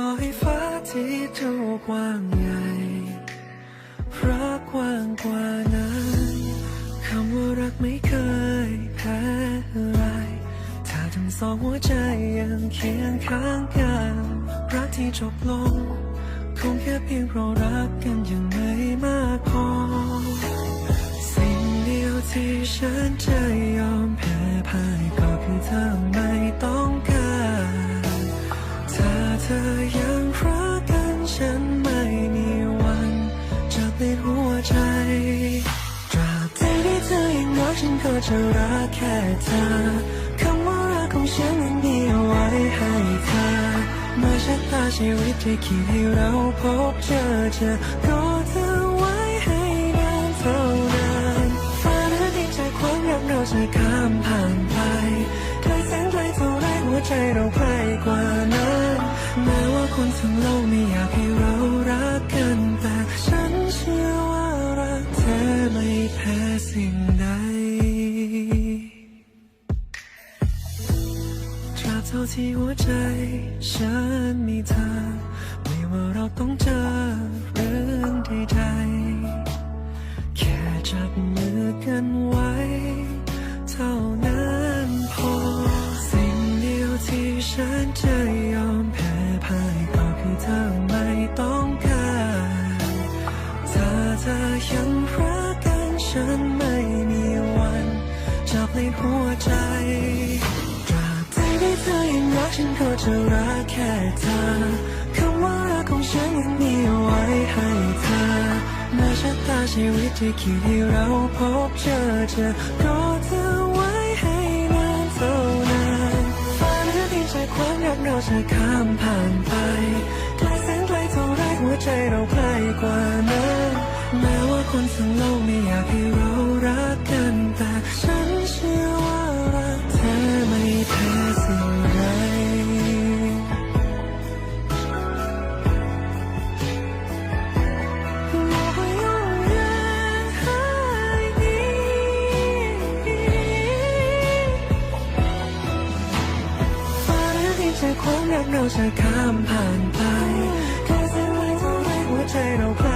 ต่อให้ฟ้าที่เท่ากว้างใหญ่รักกว้างกว่านั้นคำว่ารักไม่เคยแพ้ไรถ้าทั้งสองหัวใจยังเคียงข้างกันรักที่จบลง คงแค่เพียงเพราะรักกันยังไม่มากพอ สิ่งเดียวที่ฉันจะยอมแพ้พ่ายก็คือเธอม่ จะรักแค่เธอคำว่ารักของฉันนั้นมีเอาไว้ให้เธอเมื่อชะตาชีวิตที่คิดให้เราพบเจอเจอก็เธอไว้ให้นานเท่านานฟ้าและดินใจความรักเราจะข้ามผ่านไปไกลแสนไกลเท่าไรหัวใจเราใกล้กว่านั้นแม้ว่าคนทั้งโลกไม่อยากให้เรารักกันแต่ฉันเชื่อว่ารักเธอไม่แพ้สิ่งใด ตราบเท่าที่หัวใจ ฉันก็จะรักแค่เธอคำว่ารักของฉันยังมีเอาไว้ให้เธอแม้ชะตาชีวิตที่คิดให้เราพบเจอเจอก็เธอไว้ให้นานเท่านานฟ้าและดินใจความรักเราจะข้ามผ่านไปไกลแสนไกลเท่าไรหัวใจเราใกล้กว่านั้นแม้ว่าคนทั้งโลกไม่อยาก ใจความรักเราจะข้ามผ่านไป แค่เส้นไว้เท่าไรหัวใจเราใกล้ก